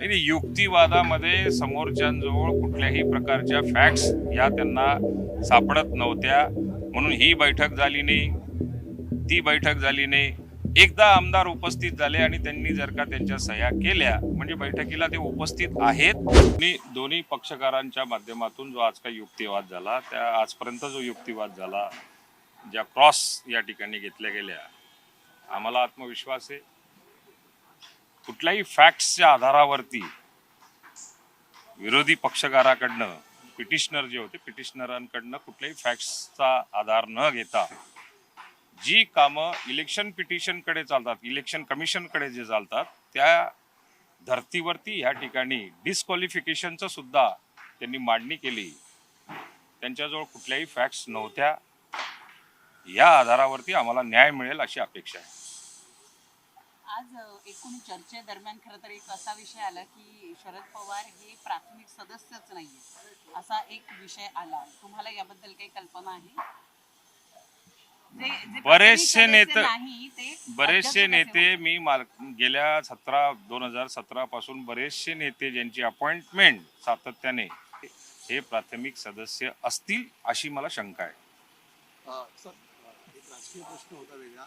नाही नाही, युक्तिवादामध्ये समोरच्यांजवळ कुठल्याही प्रकारच्या फॅक्ट्स या त्यांना सापडत नव्हत्या. म्हणून ही बैठक झाली नाही ती बैठक झाली नाही. एकदा आमदार उपस्थित झाले आणि त्यांनी जर का त्यांच्या सह्या केल्या म्हणजे बैठकीला ते उपस्थित आहेत. दोन्ही दोन्ही पक्षकारांच्या माध्यमातून जो आज का युक्तिवाद झाला त्या आजपर्यंत जो युक्तिवाद झाला ज्या क्रॉस या ठिकाणी घेतल्या गेल्या आम्हाला आत्मविश्वास आहे. कुठल्याही फॅक्ट्सच्या आधारावरती विरोधी पक्षकाराकडनं पिटिशनर जे होते पिटिशनरांकडनं कुठल्याही फॅक्ट्सचा आधार न घेता जी कामं इलेक्शन पिटिशनकडे चालतात इलेक्शन कमिशनकडे जे चालतात त्या धर्तीवरती ह्या ठिकाणी डिस्क्वालिफिकेशनचं सुद्धा त्यांनी मांडणी केली. त्यांच्याजवळ कुठल्याही फॅक्ट्स नव्हत्या. या आधारावरती आम्हाला न्याय मिळेल अशी अपेक्षा आहे. आज एकूण चर्चेदरम्यान खरं तर एक असा विषय आला की शरद पवार हे प्राथमिक सदस्यच नाहीये. असा एक विषय आला. तुम्हाला याबद्दल काही कल्पना आहे? बरेचसे नेते- नाही, ते बरेचसे नेते मी माल गेल्या सतरा दोन हजार सतरा पासून बरेचसे नेते ज्यांची अपॉइंटमेंट सातत्याने हे प्राथमिक सदस्य असतील अशी मला शंका आहे. राजकीय प्रश्न होता वेगळा.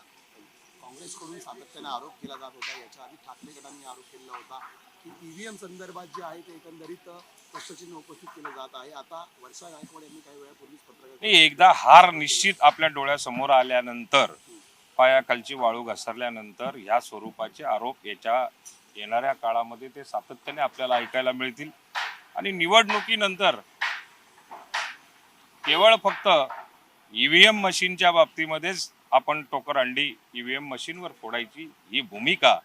काँग्रेसकडून सातत्याने आरोप केला जात होता. याच्या आधी ठाकरे गटांनी आरोप केला होता की ईव्हीएम संदर्भात जे आहे ते एकंदरीत अ, प्रश्नचिन्ह उपस्थित केलं जात आहे. आता वर्षा गायकवाड यांनी काही वेळापूर्वीच पत्रकार एकदा हार निश्चित आपल्या डोळ्यासमोर आल्यानंतर पायाखालची वाळू घसरल्यानंतर ह्या स्वरूपाचे आरोप याच्या येणाऱ्या काळामध्ये ते सातत्याने आपल्याला ऐकायला मिळतील. आणि निवडणुकीनंतर केवळ फक्त ईव्हीएम मशीनच्या बाबतीमध्येच आपण टोकर अंडी ईव्हीएम मशीनवर फोडायची ही भूमिका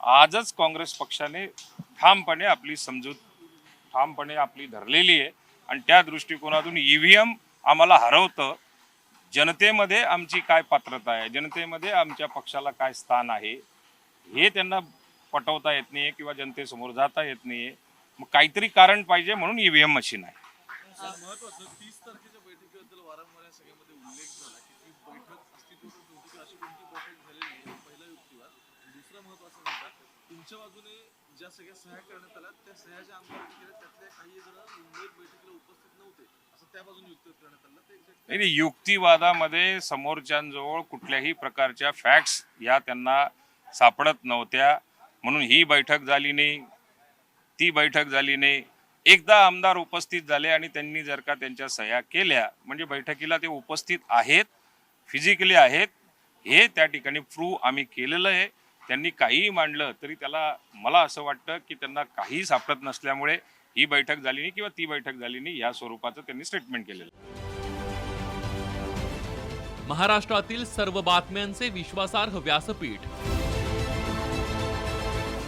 आजच काँग्रेस पक्षाने ठामपणे आपली समजूत ठामपणे आपली धरलेली आहे. आणि त्या दृष्टिकोनातून ईव्हीएम आम्हाला हरवतं. जनतेमध्ये आमची काय पात्रता आहे? जनतेमध्ये आमच्या पक्षाला काय स्थान आहे? हे त्यांना पटवता येत नाही आहे किंवा जनतेसमोर जाता येत नाही आहे मग काहीतरी कारण पाहिजे म्हणून ईव्हीएम मशीन आहे. महत्वाचं तीस तारखेच्या बैठकीबद्दल वारंवार या सगळ्यामध्ये उल्लेख झाला की ती बैठक अस्तित्वातच नव्हती किंवा अशी कोणती बैठक झालेली नाही पहिला युक्तिवाद. आणि दुसरा महत्त्वाचा मुद्दा तुमच्या बाजूने ज्या सगळ्या सह्या करण्यात आल्या त्या सह्या ज्या आमदार केल्या त्यातल्या काही जण मुंबईत बैठकीला उपस्थित नव्हते असं त्या बाजूने युक्तिवाद करण्यात आलं. ते exact नाही नाही, युक्तिवादामध्ये समोरच्यांजवळ कुठल्याही प्रकारच्या फॅक्ट्स या त्यांना सापडत नव्हत्या म्हणून ही बैठक झाली नाही ती बैठक झाली नाही एकदा आमदार उपस्थित झाले आणि त्यांनी जर का त्यांच्या सह्या केल्या म्हणजे बैठकीला ते उपस्थित आहेत फिजिकली आहेत हे त्या ठिकाणी प्रूव्ह आम्ही केलेलं आहे. त्यांनी काहीही मांडलं तरी त्याला मला असं वाटतं की त्यांना काही सापडत नसल्यामुळे ही बैठक झाली नाही किंवा ती बैठक झाली नाही या स्वरूपाचं त्यांनी स्टेटमेंट केलेलं महाराष्ट्रातील सर्व बातम्यांचे विश्वासार्ह व्यासपीठ